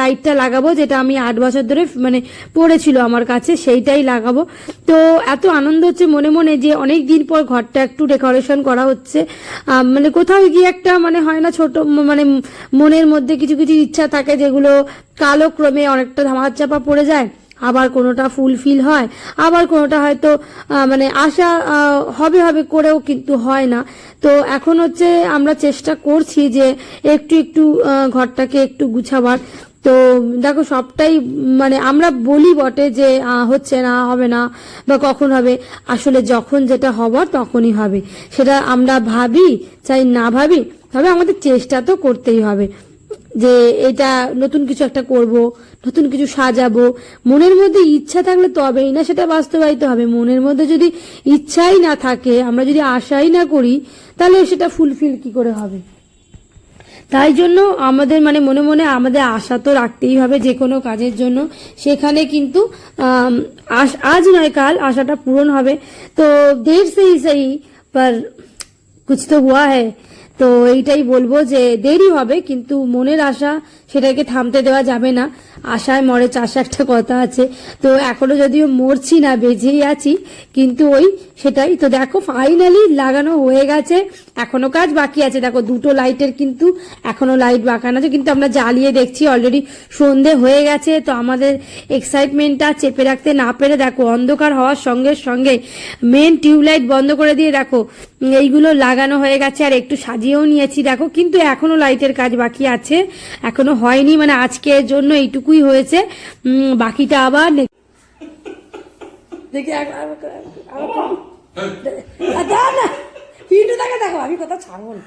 লাইটটা লাগাবো, যেটা আমি আট বছর ধরে মানে পড়েছিল আমার কাছে, সেইটাই লাগাবো। তো এত আনন্দ হচ্ছে মনে মনে যে অনেক দিন পর ঘরটা একটু ডেকোরেশন করা হচ্ছে। মানে কোথাও গিয়ে একটা মানে হয় না ছোট মানে মনের মধ্যে কিছু কিছু ইচ্ছা থাকে যেগুলো কালো ক্রমে অনেকটা ধামাচাপা পড়ে যায়। আবার কোনোটা ফুলফিল হয়, আবার কোনোটা হয়তো মানে আশা হবে হবে করেও কিন্তু হয় না। তো এখন হচ্ছে আমরা চেষ্টা করছি যে একটু একটু ঘরটাকে একটু গুছাবার। তো দেখো সবটাই মানে আমরা বলি বটে যে হচ্ছে না, হবে না, বা কখন হবে। আসলে যখন যেটা হবার তখনই হবে। সেটা আমরা ভাবি, চাই না ভাবি, তবে আমাদের চেষ্টা তো করতেই হবে। যে এটা নতুন কিছু একটা করব, নতুন কিছু সাজাবো। মনের মধ্যে ইচ্ছা থাকলে তবেই না, সেটা বাস্তবায়িত হবে। মনের মধ্যে যদি ইচ্ছাই না থাকে, আমরা যদি আশাই না করি, তাহলে সেটা ফুলফিল কি করে হবে? তাই জন্য আমাদের মানে মনে মনে আমাদের আশা তো রাখতেই হবে যে কোনো কাজের জন্য। সেখানে কিন্তু আজ নয় কাল, আশাটা পূরণ হবে। তো দের সেই সেই, পর, কুছ তো হুয়া হ্যায়। তো এইটাই বলব যে দেরি হবে কিন্তু মনের আশা সেটাকে থামতে দেওয়া যাবে না। আশায় মরে চাষা একটা কথা আছে। তো এখনও যদিও মরছি না, বেঁচেই আছি, কিন্তু ওই সেটাই। তো দেখো ফাইনালি লাগানো হয়ে গেছে। এখনও কাজ বাকি আছে। দেখো, দুটো লাইটের কিন্তু এখনও লাইট বাঁকানো আছে। কিন্তু আমরা জ্বালিয়ে দেখছি অলরেডি সন্ধে হয়ে গেছে। তো আমাদের এক্সাইটমেন্টটা চেপে রাখতে না পেরে দেখো, অন্ধকার হওয়ার সঙ্গে সঙ্গে মেন টিউবলাইট বন্ধ করে দিয়ে দেখো, এইগুলো লাগানো হয়ে গেছে। আর একটু সাজিয়েও নিয়েছি। দেখো, কিন্তু এখনও লাইটের কাজ বাকি আছে। এখনও হয়নি মানে আজকের জন্য এইটুকুই হয়েছে। উম, বাকিটা আবার দেখি না পিন্টু তাকে আমি কথা ছাড়বো না।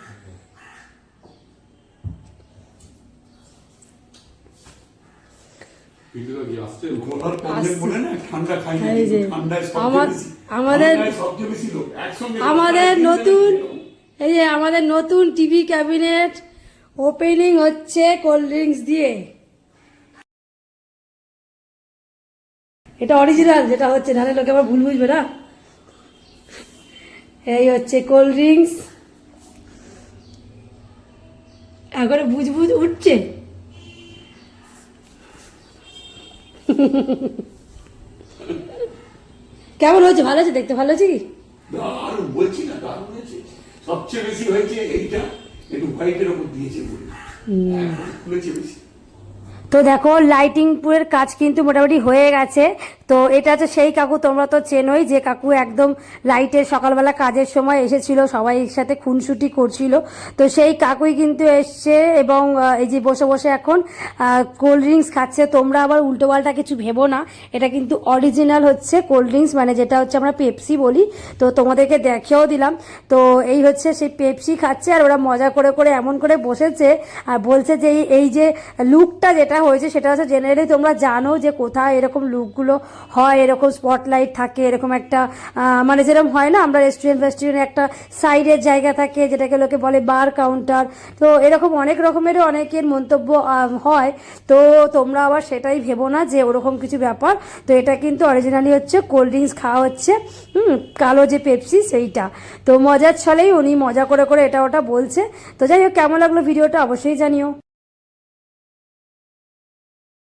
আমাদের- ঠান্ডায় সবচেয়ে বেশি লোক, একসঙ্গে আমাদের নতুন এই যে আমাদের নতুন টিভি ক্যাবিনেট ওপেনিং হচ্ছে কোল্ড ড্রিঙ্কস দিয়ে। এটা অরিজিনাল যেটা হচ্ছে, নাহলে লোকে আবার ভুল বুঝবে না। এই হচ্ছে কোল্ড ড্রিঙ্কস এখন বুঝ বুঝ উঠছে। কেমন হয়েছে? ভালো আছে দেখতে? ভালো আছে? কি। সবচেয়ে বেশি হয়েছে এইটা। একটু হোয়াইটের ওপর দিয়েছে বলে। খুলেছে বেশি। তো দেখো লাইটিং পুরের কাজ কিন্তু মোটামুটি হয়ে গেছে। তো এটা হচ্ছে সেই কাকু, তোমরা তো চেনোই যে কাকু একদম লাইটের সকালবেলা কাজের সময় এসেছিল, সবাই একসাথে খুনসুটি করছিল। তো সেই কাকুই কিন্তু এসছে এবং এই যে বসে বসে এখন কোল্ড ড্রিঙ্কস খাচ্ছে। তোমরা আবার উল্টো পাল্টা কিছু ভেবো না, এটা কিন্তু অরিজিনাল হচ্ছে কোল্ড ড্রিঙ্কস মানে যেটা হচ্ছে আমরা পেপসি বলি। তো তোমাদেরকে দেখেও দিলাম। তো এই হচ্ছে সেই পেপসি খাচ্ছে আর ওরা মজা করে করে এমন করে বসেছে আর বলছে যে এই যে লুকটা যেটা হয়েছে সেটা হচ্ছে জেনারেলি তোমরা জানো যে কোথায় এরকম লুকগুলো হয়, এরকম স্পটলাইট থাকে, এরকম একটা মানে যেরকম হয় না, আমরা রেস্টুরেন্ট ফেস্টুরেন্ট একটা সাইডের জায়গা থাকে, যেটাকে লোকে বলে বার কাউন্টার তো এরকম অনেক রকমেরও অনেকের মন্তব্য হয়। তো তোমরা আবার সেটাই ভেবো না যে ওরকম কিছু ব্যাপার। তো এটা কিন্তু অরিজিনালি হচ্ছে কোল্ড ড্রিঙ্কস খাওয়া হচ্ছে, হুম, কালো যে পেপসি সেইটা। তো মজার ছলেই উনি মজা করে করে এটা ওটা বলছে। তো যাই হোক, কেমন লাগল ভিডিওটা অবশ্যই জানিও।